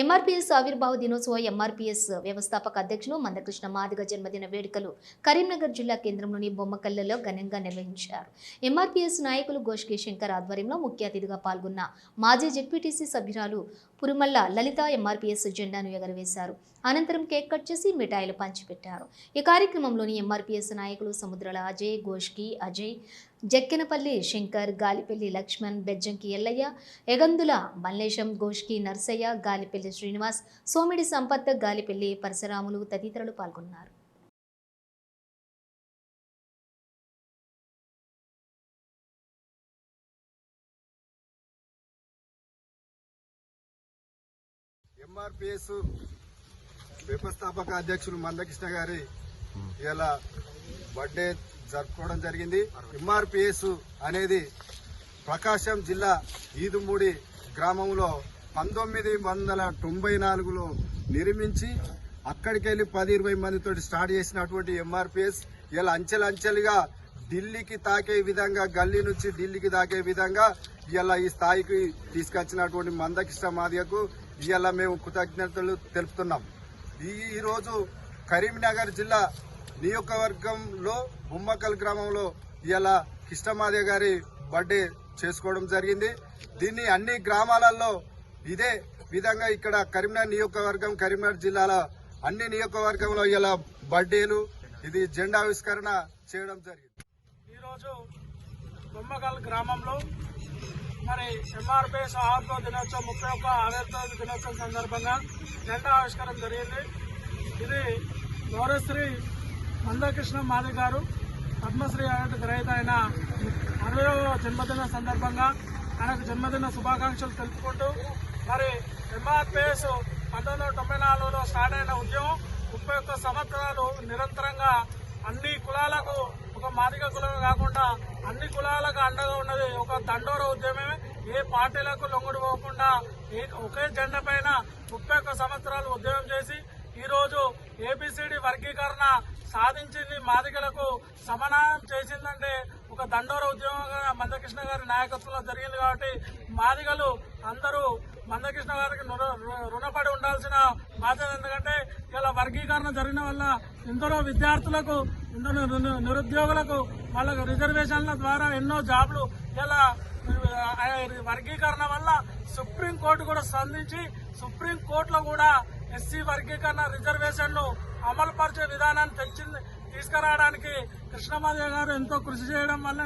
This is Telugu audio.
ఎంఆర్పీఎస్ ఆవిర్భావ దినోత్సవ ఎంఆర్పీఎస్ వ్యవస్థాపక అధ్యక్షులు మందకృష్ణ మాదిగ జన్మదిన వేడుకలు కరీంనగర్ జిల్లా కేంద్రంలోని బొమ్మకల్లలో ఘనంగా నిర్వహించారు. ఎంఆర్పీఎస్ నాయకులు గోష్కి శంకర్ ఆధ్వర్యంలో ముఖ్య అతిథిగా పాల్గొన్న మాజీ జెడ్పీటీసీ సభ్యురాలు పురుమల్ల లలిత ఎంఆర్పీఎస్ జెండాను ఎగరవేశారు. అనంతరం కేక్ కట్ చేసి మిఠాయిలు పంచిపెట్టారు. ఈ కార్యక్రమంలోని ఎంఆర్పీఎస్ నాయకులు సముద్రాల అజయ్ గోష్కి అజయ్ జక్కెనపల్లి శంకర్ గాలిపల్లి లక్ష్మణ్ బెజ్జంకి ఎల్లయ్య ఎగందుల మల్లేశం గోష్కి నర్సయ్య గాలిపల్లి శ్రీనివాస్ సోమిడి సంపత్ గాలిపల్లి పరశురాములు తదితరులు పాల్గొన్నారు. ఎంఆర్పిఎస్ వ్యవస్థాపక అధ్యక్షులు మందకృష్ణ గారి ఇలా బర్త్డే జరుపుకోవడం జరిగింది. ఎంఆర్పిఎస్ అనేది ప్రకాశం జిల్లా ఈదుమూడి గ్రామంలో పంతొమ్మిది వందల తొంభై నాలుగులో నిర్మించి అక్కడికి వెళ్ళి పది ఇరవై మందితో స్టార్ట్ చేసినటువంటి ఎంఆర్పిఎస్ ఇలా అంచెలంచెలుగా ఢిల్లీకి తాకే విధంగా గల్లీ నుంచి ఢిల్లీకి తాకే విధంగా ఇలా ఈ స్థాయికి తీసుకొచ్చినటువంటి మందకృష్ణ మాదిగకు ఇలా మేము కృతజ్ఞతలు తెలుపుతున్నాం. ఈరోజు కరీంనగర్ జిల్లా నియోజకవర్గంలో బొమ్మకల్ గ్రామంలో ఇవాళ కృష్ణమాదే గారి బర్త్డే చేసుకోవడం జరిగింది. దీన్ని అన్ని గ్రామాలలో ఇదే విధంగా ఇక్కడ కరీంనగర్ నియోజకవర్గం కరీంనగర్ జిల్లాలో అన్ని నియోజకవర్గంలో ఇలా బర్త్డేలు ఇది జెండా ఆవిష్కరణ చేయడం జరిగింది. ఈరోజు బొమ్మకల్ గ్రామంలో మరి ఎంఆర్పీ ఆవిర్భావ దినోత్సవం ముప్పై ఒక్క ఆవిర్భావ దినోత్సవం సందర్భంగా జెండా ఆవిష్కారం జరిగింది. ఇది గౌరవశ్రీ మందకృష్ణ మాది గారు. పద్మశ్రీ అవార్డు గ్రహీత అయిన అరవయవ జన్మదిన సందర్భంగా ఆయనకు జన్మదిన శుభాకాంక్షలు తెలుపుకుంటూ మరి ఎంఆర్పిఎస్ పంతొమ్మిది వందల తొంభై నాలుగులో స్టార్ట్ అయిన ఉద్యమం ముప్పై ఒక్క సంవత్సరాలు నిరంతరంగా అన్ని కులాలకు ఒక మాదిక కులం కాకుండా అన్ని కులాలకు అండగా ఉన్నది ఒక దండోర ఉద్యమమే. ఏ పార్టీలకు లొంగుడు పోకుండా ఏ- ఒకే జెండా పైన ముప్పై ఒక్క సంవత్సరాలు ఉద్యమం చేసి ఈరోజు ఏపీసీడీ ఏబిసిడి వర్గీకరణ సాధించింది. మాదిగలకు సమన్వయం చేసిందంటే ఒక దండోర ఉద్యమంగా మందకృష్ణ గారి నాయకత్వంలో జరిగింది కాబట్టి మాదిగలు అందరూ మందకృష్ణ గారికి రుణపడి ఉండాల్సిన బాధ్యత ఎందుకంటే ఇలా వర్గీకరణ జరిగిన వల్ల ఎందరో విద్యార్థులకు ఎందరో నిరుద్యోగులకు వాళ్ళకు రిజర్వేషన్ల ద్వారా ఎన్నో జాబ్లు ఇలా వర్గీకరణ వల్ల సుప్రీం కోర్టు కూడా స్పందించి సుప్రీంకోర్టులో కూడా ఎస్సీ వర్గీకరణ రిజర్వేషన్లు అమలు పరిచే విధానాన్ని తెచ్చింది తీసుకురావడానికి కృష్ణమాదేవి గారు ఎంతో కృషి చేయడం వల్ల